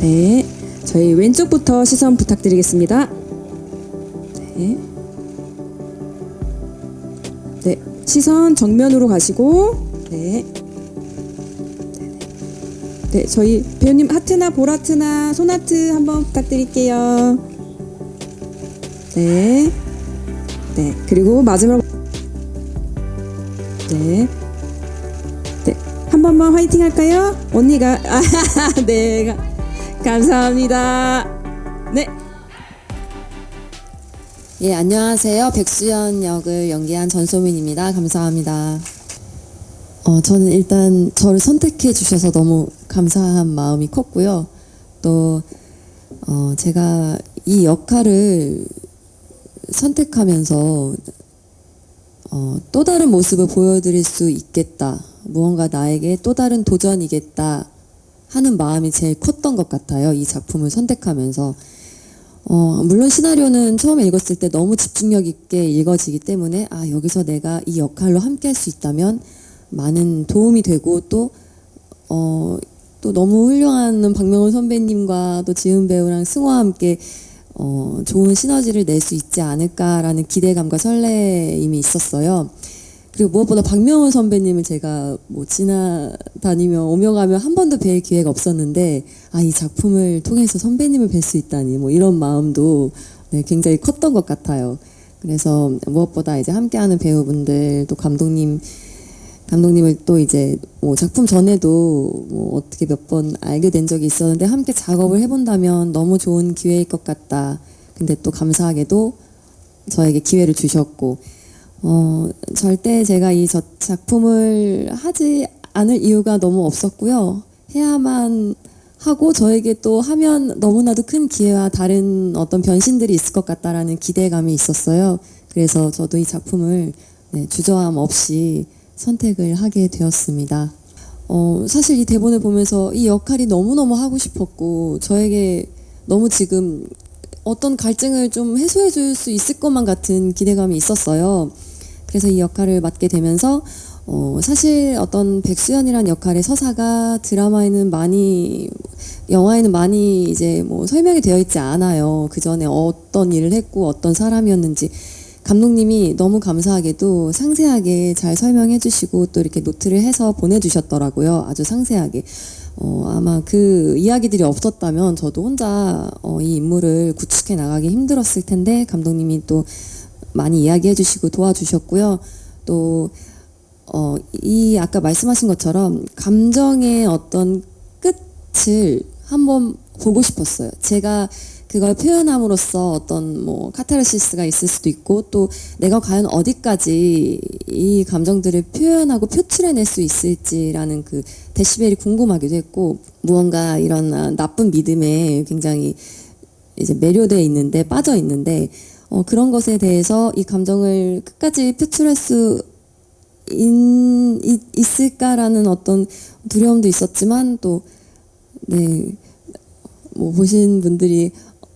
네. 저희 왼쪽부터 시선 부탁드리겠습니다. 네. 네. 시선 정면으로 가시고, 네. 네, 저희 배우님 하트나 볼하트나 손하트 한번 부탁드릴게요. 네. 네. 그리고 마지막으로 네. 네. 한 번만 화이팅 할까요? 언니가 아, 네. 가- 감사합니다. 네. 예, 안녕하세요. 백수연 역을 연기한 전소민입니다. 감사합니다. 어, 저는 일단 저를 선택해 주셔서 너무 감사한 마음이 컸고요. 또, 어, 제가 이 역할을 선택하면서 어, 또 다른 모습을 보여드릴 수 있겠다. 무언가 나에게 또 다른 도전이겠다. 하는 마음이 제일 컸던 것 같아요. 이 작품을 선택하면서. 어, 물론 시나리오는 처음에 읽었을 때 너무 집중력 있게 읽어지기 때문에 아, 여기서 내가 이 역할로 함께 할 수 있다면 많은 도움이 되고 또, 어, 또 너무 훌륭한 박명훈 선배님과 또 지은 배우랑 승호와 함께 어, 좋은 시너지를 낼 수 있지 않을까라는 기대감과 설레임이 있었어요. 그리고 무엇보다 박명훈 선배님을 제가 뭐 지나다니며 오며 가며 한 번도 뵐 기회가 없었는데 아 이 작품을 통해서 선배님을 뵐 수 있다니 뭐 이런 마음도 네, 굉장히 컸던 것 같아요. 그래서 무엇보다 이제 함께하는 배우분들 또 감독님 감독님을 또 이제 뭐 작품 전에도 뭐 어떻게 몇 번 알게 된 적이 있었는데 함께 작업을 해본다면 너무 좋은 기회일 것 같다. 근데 또 감사하게도 저에게 기회를 주셨고 어, 절대 제가 이 저- 작품을 하지 않을 이유가 너무 없었고요. 해야만 하고 저에게 또 하면 너무나도 큰 기회와 다른 어떤 변신들이 있을 것 같다라는 기대감이 있었어요. 그래서 저도 이 작품을 네, 주저함 없이 선택을 하게 되었습니다. 어, 사실 이 대본을 보면서 이 역할이 너무너무 하고 싶었고 저에게 너무 지금 어떤 갈증을 좀 해소해 줄 수 있을 것만 같은 기대감이 있었어요. 그래서 이 역할을 맡게 되면서 어, 사실 어떤 백수연이란 역할의 서사가 드라마에는 많이 영화에는 많이 이제 뭐 설명이 되어 있지 않아요. 그 전에 어떤 일을 했고 어떤 사람이었는지 감독님이 너무 감사하게도 상세하게 잘 설명해 주시고 또 이렇게 노트를 해서 보내 주셨더라고요. 아주 상세하게. 어, 아마 그 이야기들이 없었다면 저도 혼자 어, 이 인물을 구축해 나가기 힘들었을 텐데 감독님이 또 많이 이야기해 주시고 도와주셨고요. 또, 어, 이 아까 말씀하신 것처럼 감정의 어떤 끝을 한번 보고 싶었어요. 제가 그걸 표현함으로써 어떤 뭐 카타르시스가 있을 수도 있고 또 내가 과연 어디까지 이 감정들을 표현하고 표출해낼 수 있을지라는 그 데시벨이 궁금하기도 했고 무언가 이런 아, 나쁜 믿음에 굉장히 이제 매료돼 있는데 빠져 있는데 어, 그런 것에 대해서 이 감정을 끝까지 표출할 수 있, 있, 있을까라는 어떤 두려움도 있었지만 또 네, 뭐 보신 분들이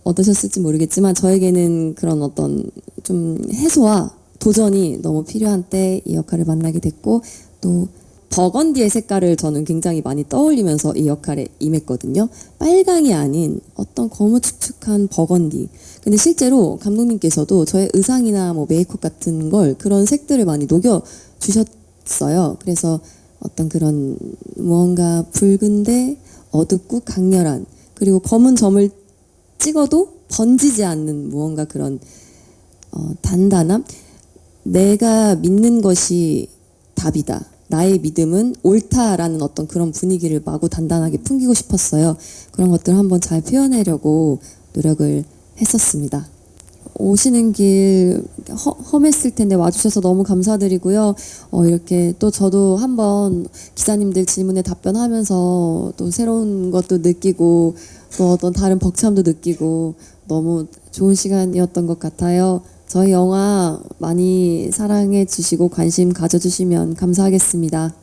어떠셨을지 모르겠지만 저에게는 그런 어떤 좀 해소와 도전이 너무 필요한 때 이 역할을 만나게 됐고 또 버건디의 색깔을 저는 굉장히 많이 떠올리면서 이 역할에 임했거든요. 빨강이 아닌 어떤 거무축축한 버건디. 근데 실제로 감독님께서도 저의 의상이나 뭐 메이크업 같은 걸 그런 색들을 많이 녹여 주셨어요. 그래서 어떤 그런 무언가 붉은데 어둡고 강렬한 그리고 검은 점을 찍어도 번지지 않는 무언가 그런 어, 단단함. 내가 믿는 것이 답이다. 나의 믿음은 옳다라는 어떤 그런 분위기를 마구 단단하게 풍기고 싶었어요. 그런 것들을 한번 잘 표현하려고 노력을 했었습니다. 오시는 길 허, 험했을 텐데 와주셔서 너무 감사드리고요. 어, 이렇게 또 저도 한번 기자님들 질문에 답변하면서 또 새로운 것도 느끼고 또 어떤 다른 벅참도 느끼고 너무 좋은 시간이었던 것 같아요. 저희 영화 많이 사랑해 주시고 관심 가져주시면 감사하겠습니다.